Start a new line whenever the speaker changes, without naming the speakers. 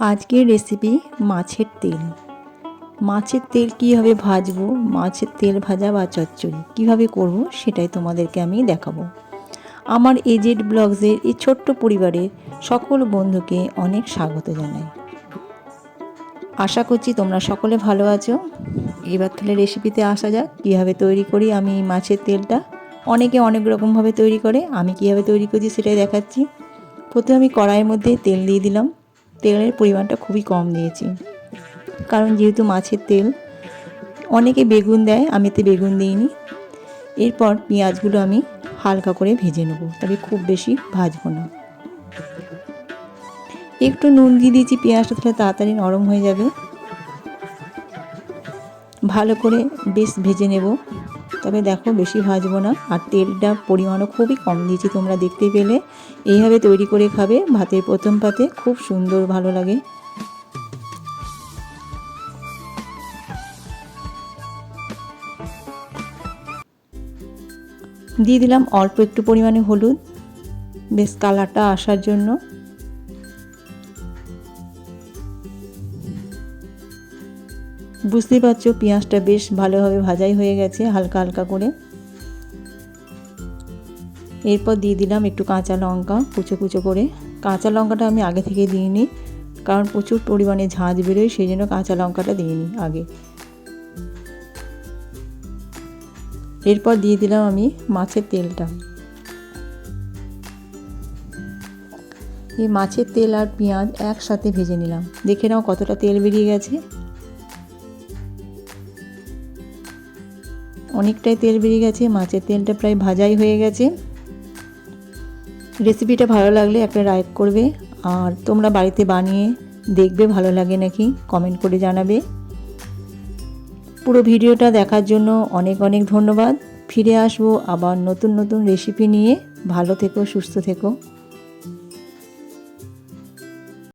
আজকের রেসিপি মাছের তেল। মাছের তেল কীভাবে ভাজবো? মাছের তেল ভাজা বা চচ্চড়ি? কীভাবে করব? সেটাই তোমাদেরকে আমি দেখাবো। আমার এজেড ব্লগসের এই ছোট্ট পরিবারের সকল বন্ধুকে অনেক স্বাগত জানাই। আশা করছি তোমরা সকলে ভালো আছো। এবার তাহলে রেসিপিতে আসা যাক। কীভাবে তৈরি করি আমি মাছের তেলটা? অনেকে অনেক রকমভাবে তৈরি করে। আমি কীভাবে তৈরি করছি সেটাই দেখাচ্ছি। প্রথমে আমি কড়াইয়ের মধ্যে তেল দিয়ে দিলাম। তেলের পরিমাণটা খুবই কম দিয়েছি। কারণ যেহেতু মাছের তেল, অনেকে বেগুন দেয়, আমি তো বেগুন দিইনি। এরপর পেঁয়াজগুলো আমি হালকা করে ভেজে নেব তবে খুব বেশি ভাজবো না। একটু নুন দিয়ে দিয়েছি, পেঁয়াজটা তাহলে তাড়াতাড়ি নরম হয়ে যাবে। ভালো করে বেশ ভেজে নেব। তবে দেখো বেশি ভাজবো না, আর তেলটা পরিমাণও খুবই কম দিয়েছি তোমরা দেখতে পেলে। এইভাবে তৈরি করে খাবে ভাতের প্রথম পাতে, খুব সুন্দর ভালো লাগে। দিয়ে দিলাম অল্প একটু পরিমাণে হলুদ। বেশ কালারটা আসার জন্য বুঝতেই পারছ, পেঁয়াজটা বেশ ভালোভাবে ভাজাই হয়ে গেছে, হালকা হালকা করে। এরপর দিয়ে দিলাম একটু কাঁচা লঙ্কা, কুচো কুচো করে। কাঁচা লঙ্কাটা আমি আগে থেকে দিইনি, কারণ প্রচুর পরিমাণে ঝাঁঝ বেরোয়, সেই জন্য কাঁচা লঙ্কাটা দিইনি আগে। এরপর দিয়ে দিলাম আমি মাছের তেলটা। এই মাছের তেল আর পেঁয়াজ একসাথে ভেজে নিলাম। দেখে নাও কতটা তেল বেরিয়ে গেছে। অনেকটাই তেল বেরিয়ে গেছে, মাছের তেলটা প্রায় ভাজাই হয়ে গেছে। রেসিপিটা ভালো লাগলে একটা লাইক করবে, আর তোমরা বাড়িতে বানিয়ে দেখবে ভালো লাগে নাকি কমেন্ট করে জানাবে। পুরো ভিডিওটা দেখার জন্য অনেক অনেক ধন্যবাদ। ফিরে আসব আবার নতুন নতুন রেসিপি নিয়ে। ভালো থেকো, সুস্থ থেকো।